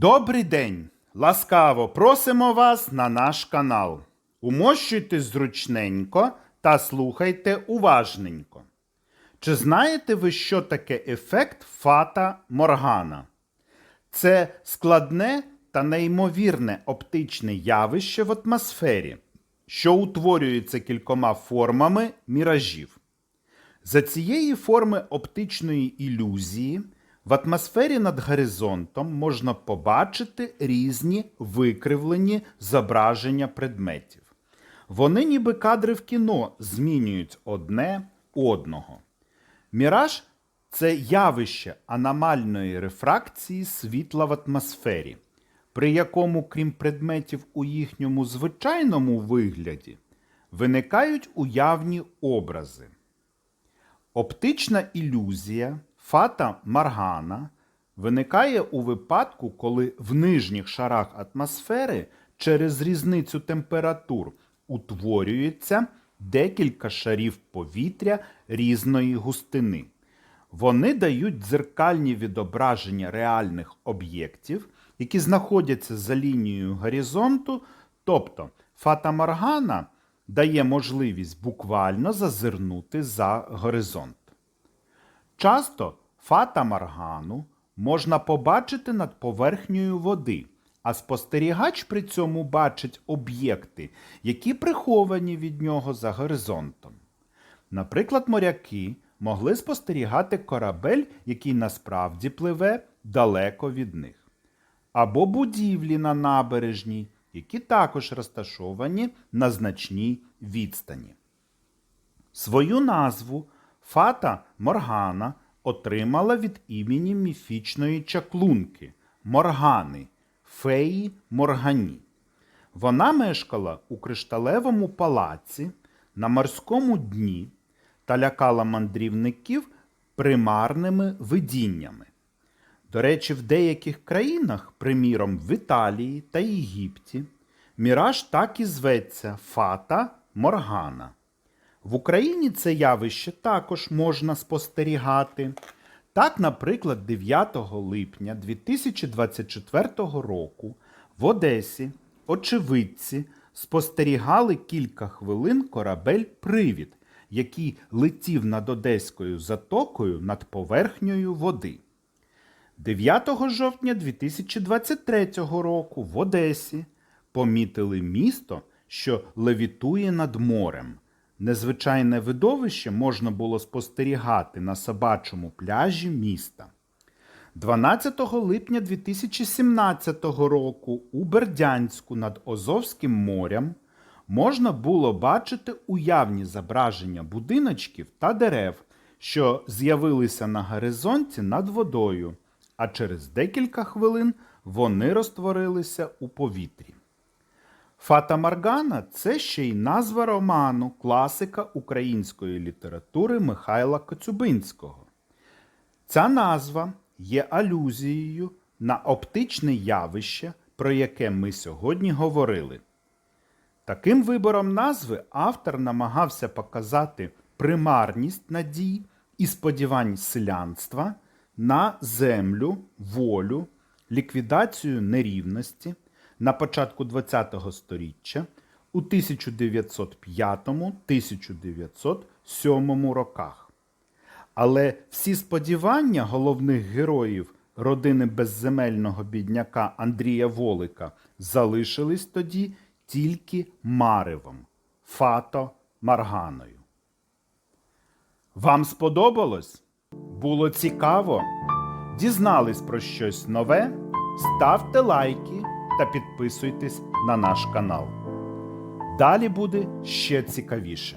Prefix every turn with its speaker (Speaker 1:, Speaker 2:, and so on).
Speaker 1: Добрий день! Ласкаво просимо вас на наш канал. Умощуйте зручненько та слухайте уважненько. Чи знаєте ви, що таке ефект Фата Моргана? Це складне та неймовірне оптичне явище в атмосфері, що утворюється кількома формами міражів. За цієї форми оптичної ілюзії в атмосфері над горизонтом можна побачити різні викривлені зображення предметів. Вони, ніби кадри в кіно, змінюють одне одного. Міраж це явище аномальної рефракції світла в атмосфері, при якому, крім предметів у їхньому звичайному вигляді, виникають уявні образи. Оптична ілюзія фата Маргана виникає у випадку, коли в нижніх шарах атмосфери через різницю температур утворюється декілька шарів повітря різної густини. Вони дають дзеркальні відображення реальних об'єктів, які знаходяться за лінією горизонту, тобто фата Моргана дає можливість буквально зазирнути за горизонт. Часто фата Маргану можна побачити над поверхнею води, а спостерігач при цьому бачить об'єкти, які приховані від нього за горизонтом. Наприклад, моряки могли спостерігати корабель, який насправді пливе далеко від них, або будівлі на набережній, які також розташовані на значній відстані. Свою назву Фата Моргана отримала від імені міфічної чаклунки Моргани Феї Моргані. Вона мешкала у кришталевому палаці на морському дні та лякала мандрівників примарними видіннями. До речі, в деяких країнах, приміром в Італії та Єгипті, міраж так і зветься Фата Моргана. В Україні це явище також можна спостерігати. Так, наприклад, 9 липня 2024 року в Одесі очевидці спостерігали кілька хвилин корабель Привід, який летів над Одеською затокою над поверхнею води. 9 жовтня 2023 року в Одесі помітили місто, що левітує над морем. Незвичайне видовище можна було спостерігати на собачому пляжі міста. 12 липня 2017 року у Бердянську над Азовським морем можна було бачити уявні зображення будиночків та дерев, що з'явилися на горизонті над водою, а через декілька хвилин вони розтворилися у повітрі. Фата Маргана це ще й назва роману класика української літератури Михайла Коцюбинського. Ця назва є алюзією на оптичне явище, про яке ми сьогодні говорили. Таким вибором назви автор намагався показати примарність надій і сподівань селянства на землю, волю, ліквідацію нерівності на початку ХХ століття у 1905-1907 роках. Але всі сподівання головних героїв родини безземельного бідняка Андрія Волика залишились тоді тільки маревом фато Марганою. Вам сподобалось? Було цікаво? Дізнались про щось нове? Ставте лайки та підписуйтесь на наш канал. Далі буде ще цікавіше.